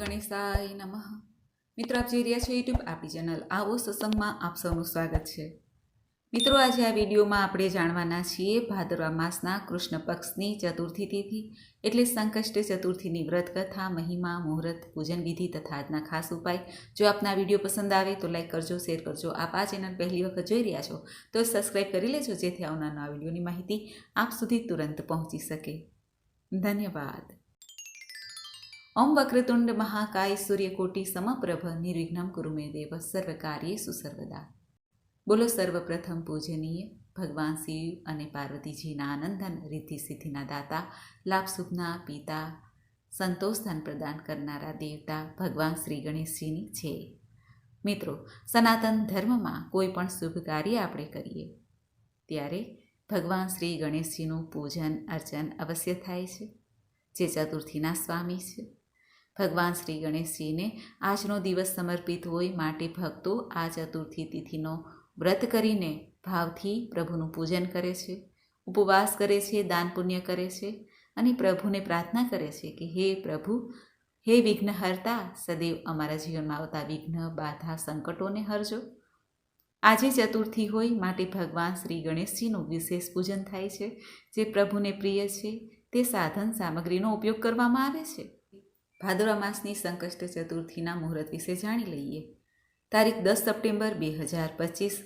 ગણેશાય નમઃ. મિત્રો, આપ જોઈ રહ્યા છો યુટ્યુબ આપી ચેનલ આવો સત્સંગમાં આપ સૌનું સ્વાગત છે. મિત્રો, આજે આ વિડીયોમાં આપણે જાણવાના છીએ ભાદરવા માસના કૃષ્ણ પક્ષની ચતુર્થી તિથિ એટલે સંકષ્ટ ચતુર્થીની વ્રત કથા, મહિમા, મુહૂર્ત, પૂજન વિધિ તથા આજના ખાસ ઉપાય. જો આપના વીડિયો પસંદ આવે તો લાઈક કરજો, શેર કરજો. આપ આ ચેનલ પહેલી વખત જોઈ રહ્યા છો તો સબસ્ક્રાઈબ કરી લેજો જેથી આવનારના વિડીયોની માહિતી આપ સુધી તુરંત પહોંચી શકે. ધન્યવાદ. ઓમ વક્રતુંડ મહાકાય સૂર્યકોટી સમપ્રભ નિર્વિઘ્નમ કુરુમે દેવ સર્વકાર્યેષુ સર્વદા બોલો સર્વપ્રથમ પૂજનીય ભગવાન શિવ અને પાર્વતીજીના આનંદન રિદ્ધિ સિદ્ધિના દાતા લાભ સુખના પિતા સંતોષ ધન પ્રદાન કરનારા દેવતા ભગવાન શ્રી ગણેશજીની છે। મિત્રો સનાતન ધર્મમાં કોઈ પણ શુભ કાર્ય આપણે કરીએ, ત્યારે ભગવાન શ્રી ગણેશજીનું પૂજન, અર્ચન અવશ્ય થાય છે, જે ચતુર્થીના સ્વામી છે। ભગવાન શ્રી ગણેશજીને આજનો દિવસ સમર્પિત હોય માટે ભક્તો આ ચતુર્થી તિથિનો વ્રત કરીને ભાવથી પ્રભુનું પૂજન કરે છે, ઉપવાસ કરે છે, દાન પુણ્ય કરે છે અને પ્રભુને પ્રાર્થના કરે છે કે હે પ્રભુ, હે વિઘ્નહર્તા, સદૈવ અમારા જીવનમાં આવતા વિઘ્ન, બાધા, સંકટોને હરજો. આજે ચતુર્થી હોય માટે ભગવાન શ્રી ગણેશજીનું વિશેષ પૂજન થાય છે, જે પ્રભુને પ્રિય છે, તે સાધન સામગ્રીનો ઉપયોગ કરવામાં આવે છે. ભાદરવા માસની સંકષ્ટ ચતુર્થીના મુહૂર્ત વિશે જાણી લઈએ. તારીખ દસ સપ્ટેમ્બર બે હજાર પચીસ.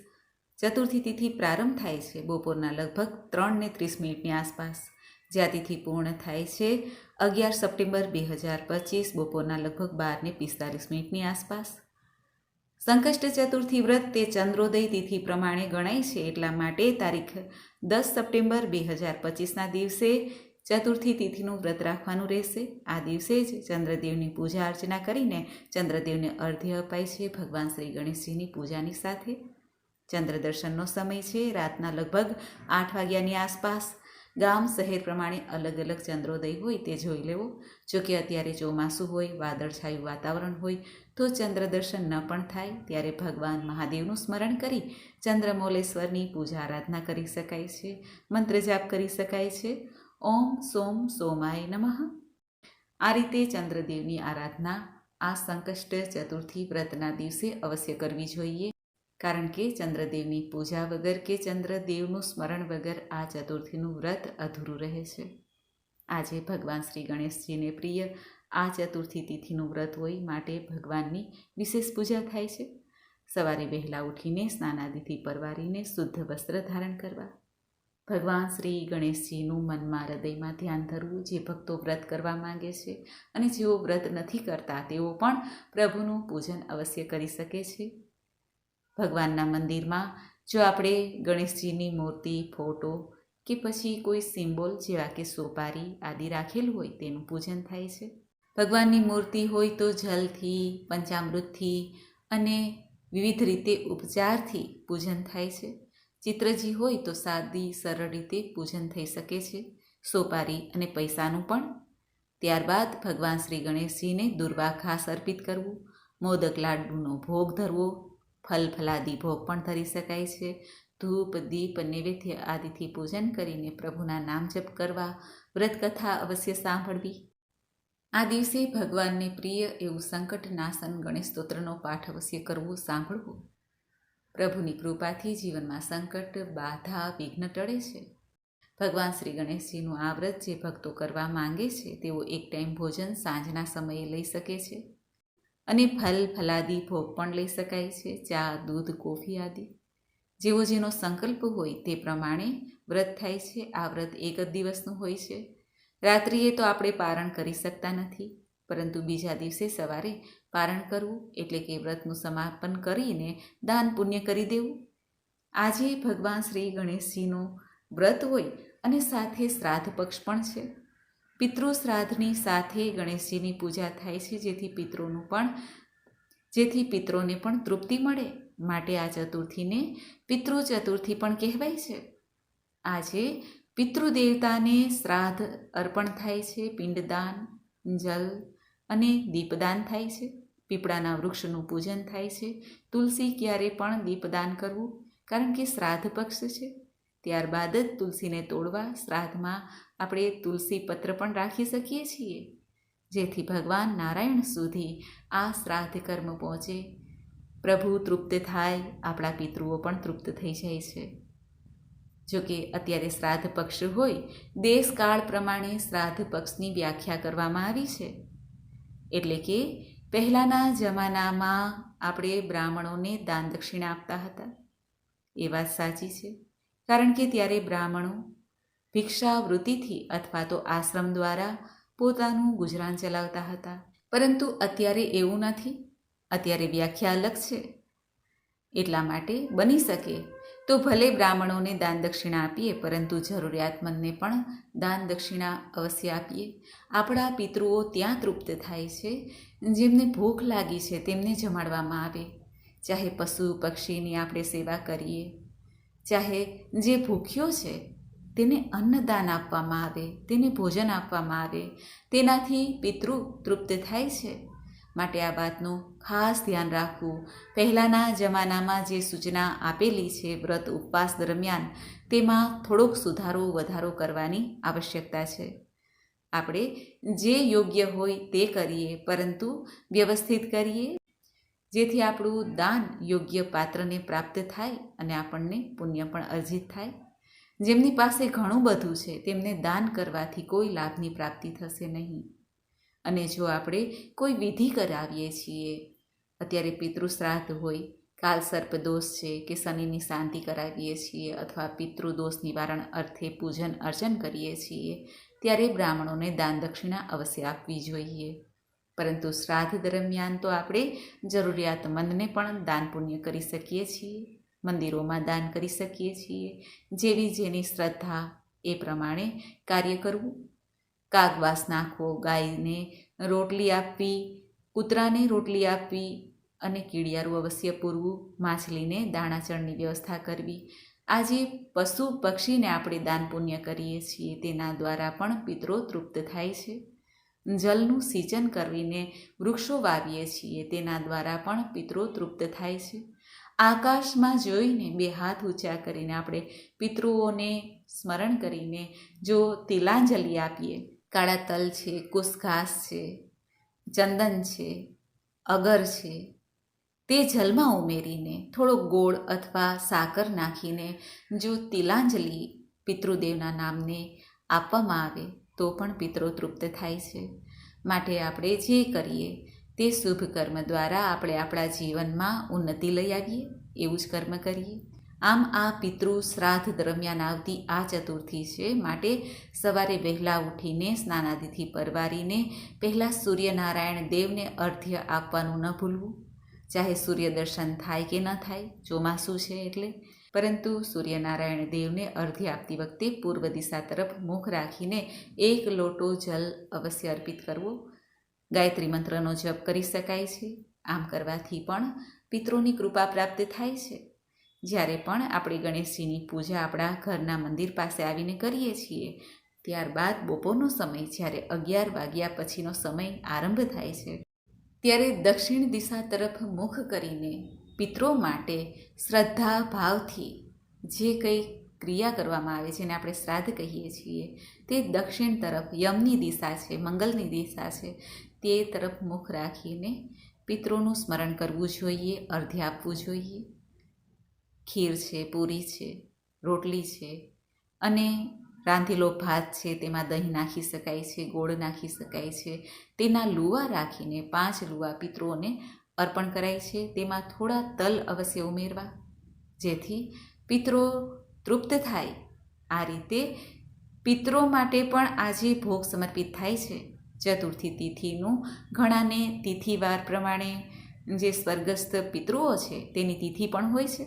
ચતુર્થી તિથિ પ્રારંભ થાય છે. બપોરના લગભગ ત્રણને ત્રીસ મિનિટની આસપાસ. જ્યાં તિથિ પૂર્ણ થાય છે, અગિયાર સપ્ટેમ્બર બે હજાર પચીસ, બપોરના લગભગ બારને પિસ્તાલીસ મિનિટની આસપાસ. સંકષ્ટ ચતુર્થી વ્રત તે ચંદ્રોદય તિથિ પ્રમાણે ગણાય છે. એટલા માટે તારીખ દસ સપ્ટેમ્બર બે હજાર પચીસના દિવસે ચતુર્થી તિથિનું વ્રત રાખવાનું રહેશે. આ દિવસે જ ચંદ્રદેવની પૂજા અર્ચના કરીને ચંદ્રદેવને અર્ધ્ય અપાય છે ભગવાન શ્રી ગણેશજીની પૂજાની સાથે. ચંદ્ર દર્શનનો સમય છે રાતના લગભગ આઠ વાગ્યાની આસપાસ. ગામ શહેર પ્રમાણે અલગ અલગ ચંદ્રોદય હોય તે જોઈ લેવો. જો કે અત્યારે ચોમાસું હોય, વાદળછાયું વાતાવરણ હોય, તો ચંદ્ર દર્શન ન પણ થાય. ત્યારે ભગવાન મહાદેવનું સ્મરણ કરી ચંદ્રમૌલેશ્વરની પૂજા આરાધના કરી શકાય છે. મંત્ર જાપ કરી શકાય છે. ઓમ સોમ સોમાય નમઃ. આ રીતે ચંદ્રદેવની આરાધના આ સંકષ્ટ ચતુર્થી વ્રતના દિવસે અવશ્ય કરવી જોઈએ. કારણ કે ચંદ્રદેવની પૂજા વગર કે ચંદ્રદેવનું સ્મરણ વગર આ ચતુર્થીનું વ્રત અધૂરું રહે છે. આજે ભગવાન શ્રી ગણેશજીને પ્રિય આ ચતુર્થી તિથિનું વ્રત હોય માટે ભગવાનની વિશેષ પૂજા થાય છે. સવારે વહેલા ઉઠીને સ્નાનાદિથી પરવારીને શુદ્ધ વસ્ત્ર ધારણ કરવા ભગવાન શ્રી ગણેશજીનું મનમાં હૃદયમાં ધ્યાન ધરવું જે ભક્તો વ્રત કરવા માંગે છે અને જેઓ વ્રત નથી કરતા, તેઓ પણ પ્રભુનું પૂજન અવશ્ય કરી શકે છે. ભગવાનના મંદિરમાં જો આપણે ગણેશજીની મૂર્તિ, ફોટો કે પછી કોઈ સિમ્બોલ જેવા કે સોપારી આદિ રાખેલું હોય તેનું પૂજન થાય છે. ભગવાનની મૂર્તિ હોય તો જલથી, પંચામૃતથી અને વિવિધ રીતે ઉપચારથી પૂજન થાય છે. ચિત્રજી હોય તો સાદી, સરળ રીતે પૂજન થઈ શકે છે, સોપારી અને પૈસાનું પણ. ત્યારબાદ ભગવાન શ્રી ગણેશજીને દુર્વા ખાસ અર્પિત કરવું, મોદક લાડુનો ભોગ ધરવો, ફલ ફલાદી ભોગ પણ ધરી શકાય છે. ધૂપ, દીપ, નૈવેદ્ય આદિથી પૂજન કરીને પ્રભુના નામ જપ કરવા, વ્રતકથા અવશ્ય સાંભળવી. આ દિવસે ભગવાનને પ્રિય એવું સંકટ નાશન ગણેશ સ્તોત્રનો પાઠ અવશ્ય કરવું, સાંભળવું. પ્રભુની કૃપાથી જીવનમાં સંકટ, બાધા, વિઘ્ન ટળે છે. ભગવાન શ્રી ગણેશજીનું આ વ્રત જે ભક્તો કરવા માંગે છે, તેઓ એક ટાઈમ ભોજન સાંજના સમયે લઈ શકે છે અને ફલ, ફલાદી, ભોગ પણ લઈ શકાય છે, ચા, દૂધ, કોફી આદિ. જેવો જેનો સંકલ્પ હોય તે પ્રમાણે વ્રત થાય છે. આ વ્રત એક જ દિવસનું હોય છે. રાત્રિએ તો આપણે પારણ કરી શકતા નથી, પરંતુ બીજા દિવસે સવારે પારણ કરવું, એટલે કે વ્રતનું સમાપન કરીને દાન પુણ્ય કરી દેવું. આજે ભગવાન શ્રી ગણેશજીનું વ્રત હોય અને સાથે શ્રાદ્ધ પક્ષ પણ છે. પિતૃ શ્રાદ્ધની સાથે ગણેશજીની પૂજા થાય છે, જેથી પિતૃનું પણ, જેથી પિતૃને પણ તૃપ્તિ મળે. માટે આ ચતુર્થીને પિતૃ ચતુર્થી પણ કહેવાય છે. આજે પિતૃદેવતાને શ્રાદ્ધ અર્પણ થાય છે, પિંડદાન, જલ અને દીપદાન થાય છે. પીપળાના વૃક્ષનું પૂજન થાય છે. તુલસી ક્યારે પણ દીપદાન કરવું, કારણ કે શ્રાદ્ધ પક્ષ છે. ત્યારબાદ જ તુલસીને તોડવા શ્રાદ્ધમાં આપણે તુલસી પત્ર પણ રાખી શકીએ છીએ. જેથી ભગવાન નારાયણ સુધી આ શ્રાદ્ધ કર્મ પહોંચે. પ્રભુ તૃપ્ત થાય, આપણા પિતૃઓ પણ તૃપ્ત થઈ જાય છે. જોકે અત્યારે શ્રાદ્ધ પક્ષ હોય, દેશકાળ પ્રમાણે શ્રાદ્ધ પક્ષની વ્યાખ્યા કરવામાં આવી છે. એટલે કે પહેલાંના જમાનામાં આપણે બ્રાહ્મણોને દાન દક્ષિણા આપતા હતા. એ વાત સાચી છે. કારણ કે ત્યારે બ્રાહ્મણો ભિક્ષાવૃત્તિથી અથવા તો આશ્રમ દ્વારા પોતાનું ગુજરાન ચલાવતા હતા. પરંતુ અત્યારે એવું નથી. અત્યારે વ્યાખ્યા અલગ છે. એટલા માટે બની શકે તો ભલે બ્રાહ્મણોને દાન દક્ષિણા આપીએ, પરંતુ જરૂરિયાતમંદને પણ દાન દક્ષિણા અવશ્ય આપીએ. આપણા પિતૃઓ ત્યાં તૃપ્ત થાય છે, જેમને ભૂખ લાગી છે તેમને જમાડવામાં આવે. ચાહે પશુ પક્ષીની આપણે સેવા કરીએ, ચાહે જે ભૂખ્યો છે તેને અન્નદાન આપવામાં આવે, તેને ભોજન આપવામાં આવે. તેનાથી પિતૃ તૃપ્ત થાય છે. માટે આ વાતનું ખાસ ધ્યાન રાખવું. પહેલાંના જમાનામાં જે સૂચના આપેલી છે વ્રત ઉપવાસ દરમિયાન, તેમાં થોડોક સુધારો, વધારો કરવાની આવશ્યકતા છે. આપણે જે યોગ્ય હોય તે કરીએ, પરંતુ વ્યવસ્થિત કરીએ. જેથી આપણું દાન યોગ્ય પાત્રને પ્રાપ્ત થાય અને આપણને પુણ્ય પણ અર્જિત થાય. જેમની પાસે ઘણું બધું છે, તેમને દાન કરવાથી કોઈ લાભની પ્રાપ્તિ થશે નહીં. અને જો આપણે કોઈ વિધિ કરાવીએ છીએ, અત્યારે પિતૃશ્રાદ્ધ હોય, કાલ સર્પદોષ છે કે શનિની શાંતિ કરાવીએ છીએ અથવા પિતૃદોષ નિવારણ અર્થે પૂજન અર્ચન કરીએ છીએ, ત્યારે બ્રાહ્મણોને દાન દક્ષિણા અવશ્ય આપવી જોઈએ. પરંતુ શ્રાદ્ધ દરમિયાન તો આપણે જરૂરિયાતમંદને પણ દાન પુણ્ય કરી શકીએ છીએ, મંદિરોમાં દાન કરી શકીએ છીએ, જેવી જેની શ્રદ્ધા એ પ્રમાણે કાર્ય કરવું કાગવાસ નાખવો, ગાયને રોટલી આપવી, કૂતરાને રોટલી આપવી અને કીડિયારું અવશ્ય પૂરવું, માછલીને દાણાચણની વ્યવસ્થા કરવી. આજે પશુ પક્ષીને આપણે દાન પુણ્ય કરીએ છીએ, તેના દ્વારા પણ પિતરો તૃપ્ત થાય છે. જલનું સિંચન કરીને વૃક્ષો વાવીએ છીએ, તેના દ્વારા પણ પિતરો તૃપ્ત થાય છે. આકાશમાં જોઈને બે હાથ ઊંચા કરીને આપણે પિતૃઓને સ્મરણ કરીને જો તિલાંજલિ આપીએ કાળા તલ છે કુસઘાસ છે, ચંદન છે, અગર છે, તે જલમાં ઉમેરીને થોડો ગોળ અથવા સાકર નાખીને જો તિલાંજલિ પિતૃદેવના નામને આપવામાં આવે તો પણ પિતરો તૃપ્ત થાય છે. માટે આપણે જે કરીએ તે શુભ કર્મ દ્વારા આપણે આપણા જીવનમાં ઉન્નતિ લઈ આવીએ, એવું જ કર્મ કરીએ. આમ આ પિતૃ શ્રાદ્ધ દરમિયાન આવતી આ ચતુર્થી છે. માટે સવારે વહેલા ઉઠીને સ્નાનાદિથી પરવારીને પહેલાં સૂર્યનારાયણ દેવને અર્ધ્ય આપવાનું ન ભૂલવું. ચાહે સૂર્ય દર્શન થાય કે ન થાય, ચોમાસું છે એટલે. પરંતુ સૂર્યનારાયણ દેવને અર્ધ્ય આપતી વખતે પૂર્વ દિશા તરફ મુખ રાખીને એક લોટો જલ અવશ્ય અર્પિત કરવો. ગાયત્રી મંત્રનો જપ કરી શકાય છે. આમ કરવાથી પણ પિતૃની કૃપા પ્રાપ્ત થાય છે. જ્યારે પણ આપણે ગણેશજીની પૂજા આપણા ઘરના મંદિર પાસે આવીને કરીએ છીએ, ત્યારબાદ બપોરનો સમય જ્યારે અગિયાર વાગ્યા પછીનો સમય આરંભ થાય છે, ત્યારે દક્ષિણ દિશા તરફ મુખ કરીને પિત્રો માટે શ્રદ્ધા ભાવથી જે કંઈ ક્રિયા કરવામાં આવે છે એને આપણે શ્રાદ્ધ કહીએ છીએ, તે દક્ષિણ તરફ યમની દિશા છે, મંગલની દિશા છે, તે તરફ મુખ રાખીને પિત્રોનું સ્મરણ કરવું જોઈએ, અર્ધ્ય આપવું જોઈએ. ખીર છે, પૂરી છે, રોટલી છે અને રાંધેલો ભાત છે, તેમાં દહીં નાખી શકાય છે, ગોળ નાખી શકાય છે. તેના લુવા રાખીને પાંચ લુવા પિતૃઓને અર્પણ કરાય છે. તેમાં થોડા તલ અવશ્ય ઉમેરવા, જેથી પિત્રો તૃપ્ત થાય. આ રીતે પિત્રો માટે પણ આજે ભોગ સમર્પિત થાય છે. ચતુર્થી તિથિનું ઘણાને તિથિવાર પ્રમાણે જે સ્વર્ગસ્થ પિતૃઓ છે, તેની તિથિ પણ હોય છે.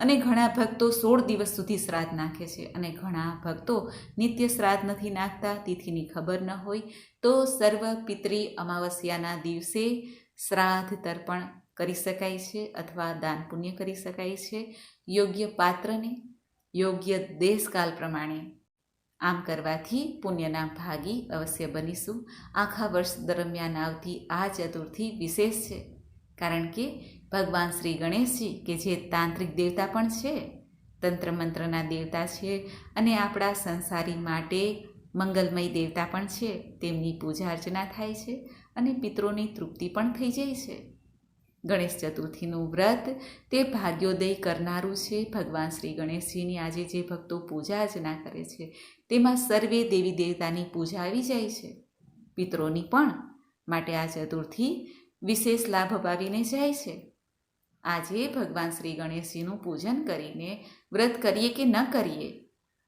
અને ઘણા ભક્તો સોળ દિવસ સુધી શ્રાદ્ધ નાખે છે. અને ઘણા ભક્તો નિત્ય શ્રાદ્ધ નથી નાખતા, તિથિની ખબર ન હોય, તો સર્વ પિતરી અમાવસ્યાના દિવસે શ્રાદ્ધ તર્પણ કરી શકાય છે અથવા દાન પુણ્ય કરી શકાય છે. યોગ્ય પાત્રને યોગ્ય દેશકાલ પ્રમાણે આમ કરવાથી પુણ્યના ભાગી અવશ્ય બનીશું. આખા વર્ષ દરમિયાન આવતી આ ચતુર્થી વિશેષ છે. કારણ કે ભગવાન શ્રી ગણેશજી, કે જે તાંત્રિક દેવતા પણ છે તંત્ર મંત્રના દેવતા છે, અને આપણા સંસારી માટે મંગલમય દેવતા પણ છે, તેમની પૂજા અર્ચના થાય છે, અને પિત્રોની તૃપ્તિ પણ થઈ જાય છે. ગણેશ ચતુર્થીનું વ્રત, તે ભાગ્યોદય કરનારું છે, ભગવાન શ્રી ગણેશજીની આજે જે ભક્તો પૂજા અર્ચના કરે છે, તેમાં સર્વે દેવી દેવતાની પૂજા આવી જાય છે. પિત્રોની પણ માટે આ ચતુર્થી વિશેષ લાભ અપાવીને જાય છે. આજે ભગવાન શ્રી ગણેશજીનું પૂજન કરીને વ્રત કરીએ કે ન કરીએ?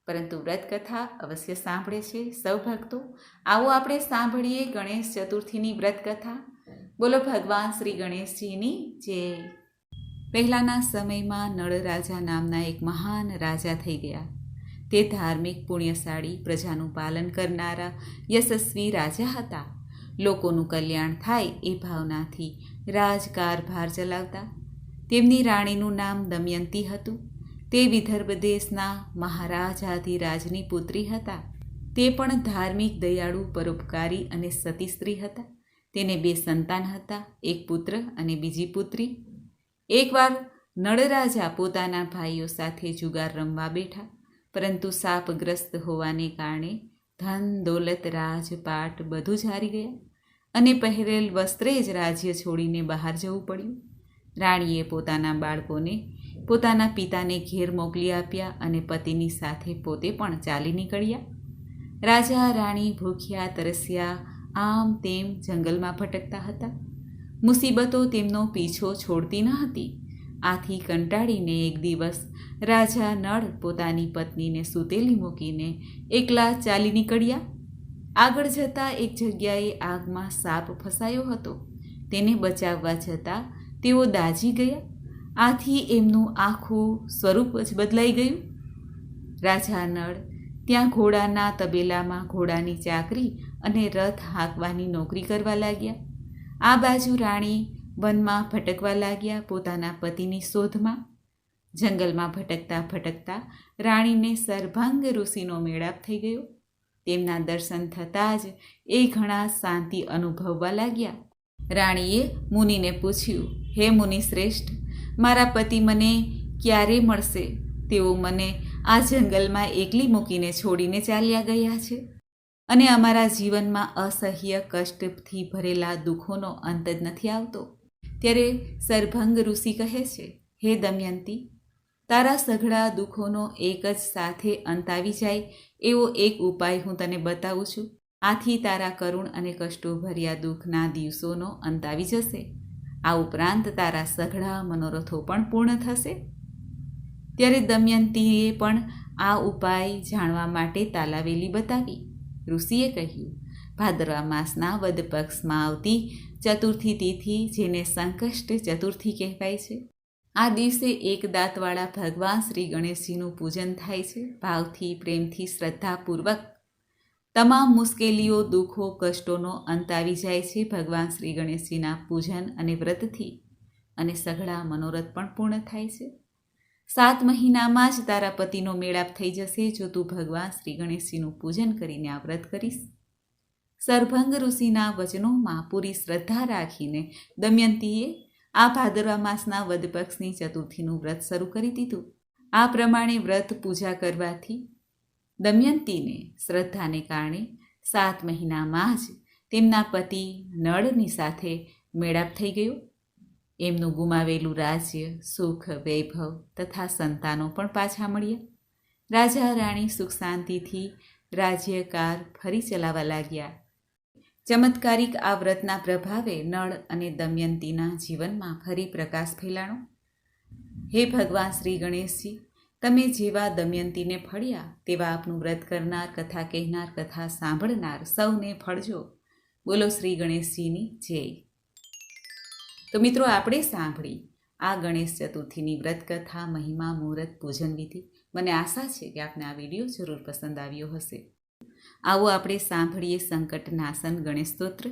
પરંતુ વ્રત કથા અવશ્ય સાંભળે છે સૌ ભક્તો. આવો આપણે સાંભળીએ ગણેશ ચતુર્થીની વ્રત કથા બોલો ભગવાન શ્રી ગણેશજીની જય પહેલાંના સમયમાં નળ રાજા નામના એક મહાન રાજા થઈ ગયા. તે ધાર્મિક પુણ્યશાળી પ્રજાનું પાલન કરનારા યશસ્વી રાજા હતા. લોકોનું કલ્યાણ થાય એ ભાવનાથી રાજકારભાર ચલાવતા તેમની રાણીનું નામ દમયંતી હતું. તે વિદર્ભ દેશના મહારાજાધિરાજની પુત્રી હતા. તે પણ ધાર્મિક દયાળુ, પરોપકારી અને સતી સ્ત્રી હતા. તેને બે સંતાન હતા, એક પુત્ર અને બીજી પુત્રી. એકવાર નળરાજા પોતાના ભાઈઓ સાથે જુગાર રમવા બેઠા, પરંતુ સાપગ્રસ્ત હોવાને કારણે ધન, દોલત, રાજપાટ બધું જ હારી ગયા અને પહેરેલ વસ્ત્રે જ રાજ્ય છોડીને બહાર જવું પડ્યું. રાણીએ પોતાના બાળકોને પોતાના પિતાને ઘેર મોકલી આપ્યા અને પતિની સાથે પોતે પણ ચાલી નીકળ્યા. રાજા રાણી ભૂખ્યા તરસ્યા, આમ તેમ જંગલમાં ભટકતા હતા. મુસીબતો તેમનો પીછો છોડતી ન હતી. આથી કંટાળીને એક દિવસ રાજા નળ પોતાની પત્નીને સૂતેલી મૂકીને એકલા ચાલી નીકળ્યા. આગળ જતાં એક જગ્યાએ આગમાં સાપ ફસાયો હતો. તેને બચાવવા જતાં તેઓ દાઝી ગયા. આથી એમનું આખું સ્વરૂપ જ બદલાઈ ગયું. રાજા નળ ત્યાં ઘોડાના તબેલામાં ઘોડાની ચાકરી અને રથ હાંકવાની નોકરી કરવા લાગ્યા. આ બાજુ રાણી વનમાં ભટકવા લાગ્યા પોતાના પતિની શોધમાં. જંગલમાં ભટકતા ભટકતા રાણીને સર્ભાંગ ઋષિનો મેળાપ થઈ ગયો. તેમના દર્શન થતાં જ એ ઘણા શાંતિ અનુભવવા લાગ્યા. રાણીએ મુનિને પૂછ્યું હે મુનિ શ્રેષ્ઠ મારા પતિ મને ક્યારે મળશે? તેઓ મને આ જંગલમાં એકલી મૂકીને છોડીને ચાલ્યા ગયા છે. અને અમારા જીવનમાં અસહ્ય કષ્ટથી ભરેલા દુઃખોનો અંત જ નથી આવતો. ત્યારે સરભંગ ઋષિ કહે છે, હે દમયંતી, તારા સઘળા દુઃખોનો એક જ સાથે અંત આવી જાય, એવો એક ઉપાય હું તને બતાવું છું. આથી તારા કરુણ અને કષ્ટો ભર્યા દુઃખના દિવસોનો અંત આવી જશે. આ ઉપરાંત તારા સઘળા મનોરથો પણ પૂર્ણ થશે. ત્યારે દમયંતીએ પણ આ ઉપાય જાણવા માટે તાલાવેલી બતાવી. ઋષિએ કહ્યું, ભાદરવા માસના વદ પક્ષમાં આવતી ચતુર્થી તિથિ જેને સંકષ્ટ ચતુર્થી કહેવાય છે. આ દિવસે એક દાંતવાળા ભગવાન શ્રી ગણેશજીનું પૂજન થાય છે. ભાવથી, પ્રેમથી, શ્રદ્ધાપૂર્વક તમામ મુશ્કેલીઓ, દુઃખો, કષ્ટોનો અંત આવી જાય છે ભગવાન શ્રી ગણેશજીના પૂજન અને વ્રતથી અને સઘળા મનોરથ પણ પૂર્ણ થાય છે. સાત મહિનામાં જ તારા પતિનો મેળાપ થઈ જશે જો તું ભગવાન શ્રી ગણેશજીનું પૂજન કરીને આ વ્રત કરીશ. સરભંગ ઋષિના વચનોમાં પૂરી શ્રદ્ધા રાખીને દમયંતીએ આ ભાદરવા માસના વદપક્ષની ચતુર્થીનું વ્રત શરૂ કરી દીધું. આ પ્રમાણે વ્રત પૂજા કરવાથી દમયંતીને શ્રદ્ધાને કારણે સાત મહિનામાં જ તેમના પતિ નળની સાથે મેળાપ થઈ ગયો. એમનું ગુમાવેલું રાજ્ય સુખ, વૈભવ તથા સંતાનો પણ પાછા મળ્યા. રાજા રાણી સુખ શાંતિથી રાજ્યકાર ફરી ચલાવવા લાગ્યા. ચમત્કારિક આ વ્રતના પ્રભાવે નળ અને દમયંતીના જીવનમાં ફરી પ્રકાશ ફેલાણો. હે ભગવાન શ્રી ગણેશજી તમે જેવા દમયંતીને ફળ્યા, તેવા આપનું વ્રત કરનાર, કથા કહેનાર, કથા સાંભળનાર સૌને ફળજો. બોલો શ્રી ગણેશજીની જય. તો મિત્રો, આપણે સાંભળી આ ગણેશ ચતુર્થીની વ્રત કથા મહિમા, મુહૂર્ત, પૂજન વિધિ. મને આશા છે કે આપને આ વીડિયો જરૂર પસંદ આવ્યો હશે. આવો આપણે સાંભળીએ સંકટ નાશન ગણેશ સ્તોત્ર.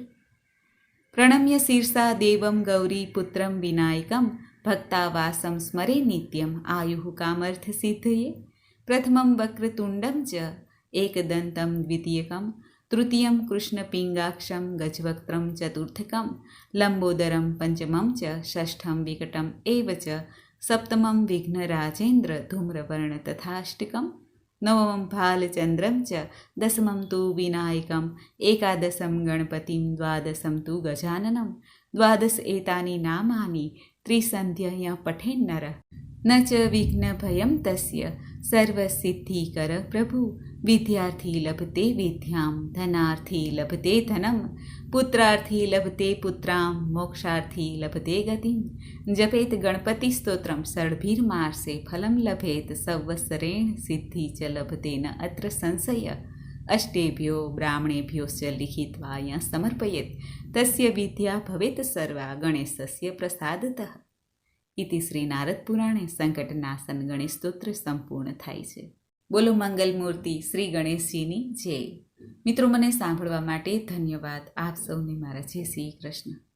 પ્રણમ્ય શીર્ષા દેવમ ગૌરી પુત્રમ વિનાયકમ ભક્તાવાસમ સ્મરે નિત્યમ આયુ કામર્થ સિદ્ધયે પ્રથમમ વક્રતુંડમ ચ એકદંતમ દ્વિતીયકમ તૃતીયમ કૃષ્ણપિંગાક્ષમ ગજવક્ત્રમ ચતુર્થકમ લંબોદરમ પંચમમ ચ ષષ્ઠમ વિકટમ એવ ચ સપ્તમમ વિઘ્નરાજેન્દ્ર ધૂમ્રવર્ણ તથાષ્ટકમ નવમં ભાલચંદ્રમ ચ દસમમ તુ વિનાયકમ એકાદશમ ગણપતિમ દ્વાદશમ તુ ગજાનનમ દ્વાદશ એતાની નામાની ત્રિસંધ્યય પઠેન્નર ન ચ વિઘ્નભયં તસ્ય સર્વસિદ્ધિકર પ્રભુ વિદ્યાર્થી લભતે વિદ્યામ ધનાર્થી લભતે ધનમ પુત્રાર્થી લભતે પુત્રામ મોક્ષાર્થી લભતે ગતિમ જપેત ગણપતિ સ્તોત્રમ ષડભીર્માર્ષે ફલમ લભેત સવસરેણ સિદ્ધિ ચ લભતે ન અત્ર સંશય અષ્ટેભ્યો બ્રાહ્મણેભ્યો ચ લિખિત્વા અહીંયા સમર્પયેત તસ્ય વિદ્યા ભવેત સર્વા ગણેશસ્ય પ્રસાદત ઇતિ શ્રી નારદ પુરાણે સંકટનાશન ગણેશ સ્તોત્ર સંપૂર્ણ થાય છે। બોલો મંગલ મૂર્તિ શ્રી ગણેશજીની જય। મિત્રો, મને સાંભળવા માટે ધન્યવાદ આપ સૌને મારા જય શ્રી કૃષ્ણ।